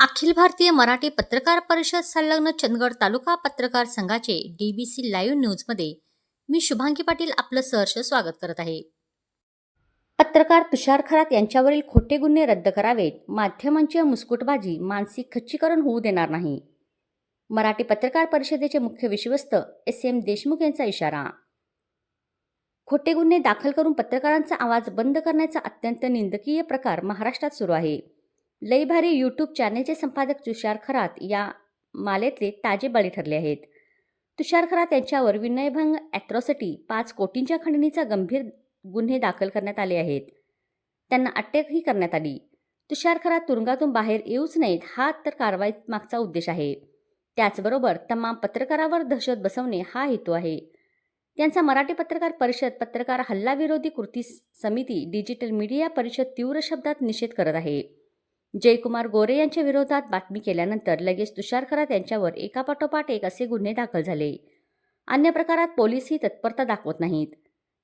अखिल भारतीय मराठी पत्रकार परिषद संलग्न चंदगड तालुका पत्रकार संघाचे डीबीसी लाईव्ह न्यूजमध्ये मी शुभांगी पाटील आपलं सहर्ष स्वागत करत आहे. पत्रकार तुषार खरात यांच्यावरील खोटे गुन्हे रद्द करावेत. माध्यमांची मुस्कुटबाजी मानसिक खच्चीकरण होऊ देणार नाही. मराठी पत्रकार परिषदेचे मुख्य विश्वस्त एस एम देशमुख यांचा इशारा. खोटे गुन्हे दाखल करून पत्रकारांचा आवाज बंद करण्याचा अत्यंत निंदकीय प्रकार महाराष्ट्रात सुरू आहे. लई भारी यूट्यूब चॅनेलचे संपादक तुषार खरात या मालेतले ताजे बळी ठरले आहेत. तुषार खरात यांच्यावर विनयभंग ॲट्रॉसिटी पाच कोटींच्या खंडणीचा गंभीर गुन्हे दाखल करण्यात आले आहेत. त्यांना अटकही करण्यात आली. तुषार खरात तुरुंगातून बाहेर येऊच नाहीत हा तर कारवाई मागचा उद्देश आहे. त्याचबरोबर तमाम पत्रकारावर दहशत बसवणे हा हेतू आहे. त्यांचा मराठी पत्रकार परिषद पत्रकार हल्लाविरोधी कृती समिती डिजिटल मीडिया परिषद तीव्र शब्दात निषेध करत आहे. जयकुमार गोरे यांच्या विरोधात बातमी केल्यानंतर लगेच तुषार खरात यांच्यावर एकापाठोपाठ एक असे गुन्हे दाखल झाले. अन्य प्रकारात पोलीसही तत्परता दाखवत नाहीत.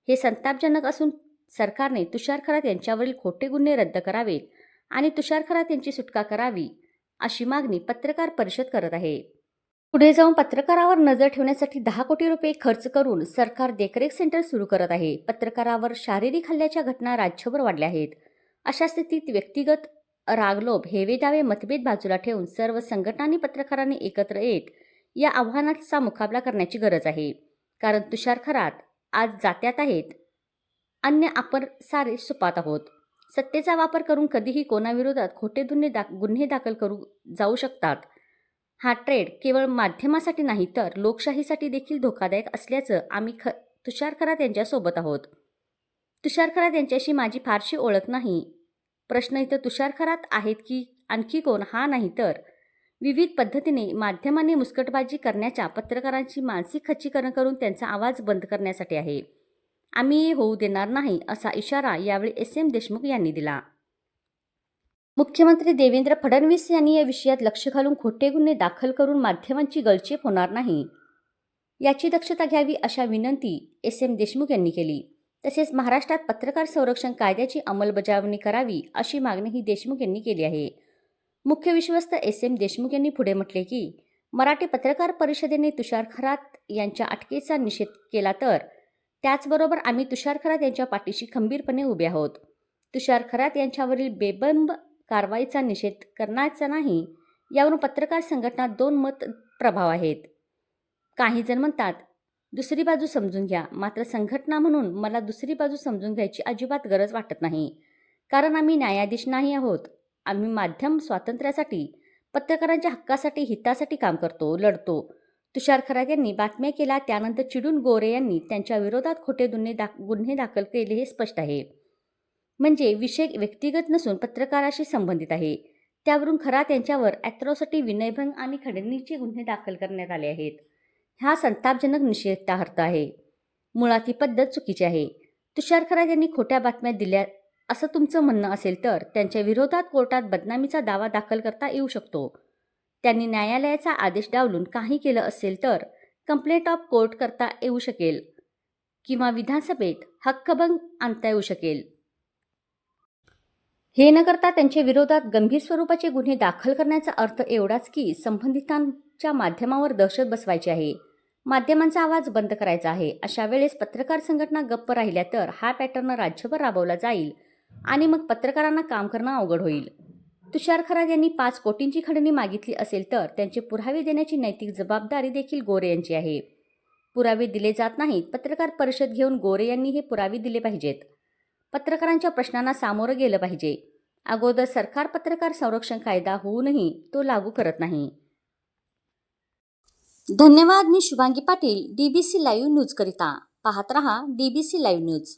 हे संतापजनक असून सरकारने तुषार खरात यांच्यावरील खोटे गुन्हे रद्द करावेत आणि तुषार खरात यांची सुटका करावी अशी मागणी पत्रकार परिषद करत आहे. पुढे जाऊन पत्रकारावर नजर ठेवण्यासाठी दहा कोटी रुपये खर्च करून सरकार देखरेख सेंटर सुरू करत आहे. पत्रकारावर शारीरिक हल्ल्याच्या घटना राज्यभर वाढल्या आहेत. अशा स्थितीत व्यक्तिगत रागलोभ हेवे दावे मतभेद बाजूला ठेवून सर्व संघटनांनी पत्रकारांनी एकत्र येत या आव्हानाचा मुकाबला करण्याची गरज आहे. कारण तुषार खरात आज जात्यात आहेत. अन्य आपण सारे सुपात आहोत. सत्तेचा वापर करून कधीही कोणाविरोधात खोटे दुन्हे दा गुन्हे दाखल करू जाऊ शकतात. हा ट्रेड केवळ माध्यमासाठी नाही तर लोकशाहीसाठी देखील धोकादायक असल्याचं आम्ही ख तुषार खरात यांच्यासोबत आहोत. तुषार खरात यांच्याशी माझी फारशी ओळख नाही. प्रश्न इथं तुषार खरात आहेत की आणखी कोण? हा नाही तर. विविध पद्धतीने माध्यमांनी मुस्कटबाजी करण्याच्या पत्रकारांची मानसिक खच्चीकरण करून त्यांचा आवाज बंद करण्यासाठी आहे. आम्ही होऊ देणार नाही असा इशारा यावेळी एस एम देशमुख यांनी दिला. मुख्यमंत्री देवेंद्र फडणवीस यांनी या विषयात लक्ष घालून खोटे गुन्हे दाखल करून माध्यमांची गळचेप होणार नाही. याची दक्षता घ्यावी अशा विनंती एस एम देशमुख यांनी केली. तसेच महाराष्ट्रात पत्रकार संरक्षण कायद्याची अंमलबजावणी करावी अशी मागणीही देशमुख यांनी केली आहे. मुख्य विश्वस्त एस एम देशमुख यांनी पुढे म्हटले की मराठी पत्रकार परिषदेने तुषार खरात यांच्या अटकेचा निषेध केला तर त्याचबरोबर आम्ही तुषार खरात यांच्या पाठीशी खंबीरपणे उभे आहोत. तुषार खरात यांच्यावरील बेबंब कारवाईचा निषेध करण्याचा नाही यावरून पत्रकार संघटना दोन मत प्रभाव आहेत. काही जण म्हणतात दुसरी बाजू समजून घ्या. मात्र संघटना म्हणून मला दुसरी बाजू समजून घ्यायची अजिबात गरज वाटत नाही. कारण आम्ही न्यायाधीश नाही आहोत. आम्ही माध्यम स्वातंत्र्यासाठी पत्रकारांच्या हक्कासाठी हितासाठी काम करतो लढतो. तुषार खरात यांनी बातम्या केल्या त्यानंतर चिडून गोरे यांनी त्यांच्या विरोधात खोटे गुन्हे दा गुन्हे दाखल केले हे स्पष्ट आहे. म्हणजे विषय व्यक्तिगत नसून पत्रकाराशी संबंधित आहे. त्यावरून खरात यांच्यावर ॲथ्रॉसिटी विनयभंग आणि खंडणीचे गुन्हे दाखल करण्यात आले आहेत. हा संतापजनक निषेधार्थ आहे. मुळात ही पद्धत चुकीची आहे. तुषार खरात यांनी खोट्या बातम्या दिल्या असं तुमचं म्हणणं असेल तर त्यांच्या विरोधात कोर्टात बदनामीचा दावा दाखल करता येऊ शकतो. त्यांनी न्यायालयाचा आदेश डावलून काही केलं असेल तर कंप्लेंट ऑफ कोर्ट करता येऊ शकेल किंवा विधानसभेत हक्कभंग आणता येऊ शकेल. हे न करता त्यांच्या विरोधात गंभीर स्वरूपाचे गुन्हे दाखल करण्याचा अर्थ एवढाच की संबंधितांच्या माध्यमावर दहशत बसवायची आहे. माध्यमांचा आवाज बंद करायचा आहे. अशा वेळेस पत्रकार संघटना गप्प राहिल्या तर हा पॅटर्न राज्यभर राबवला जाईल आणि मग पत्रकारांना काम करणं अवघड होईल. तुषार खरात यांनी पाच कोटींची खंडणी मागितली असेल तर त्यांचे पुरावे देण्याची नैतिक जबाबदारी देखील गोरे यांची आहे. पुरावे दिले जात नाहीत. पत्रकार परिषद घेऊन गोरे यांनी हे पुरावे दिले पाहिजेत. पत्रकारांच्या प्रश्नांना सामोरं गेलं पाहिजे. अगोदर सरकार पत्रकार संरक्षण कायदा होऊनही तो लागू करत नाही. धन्यवाद मी Shubhangi Patil DBC live news करिता. पाहत रहा डीबीसी लाईव्ह न्यूज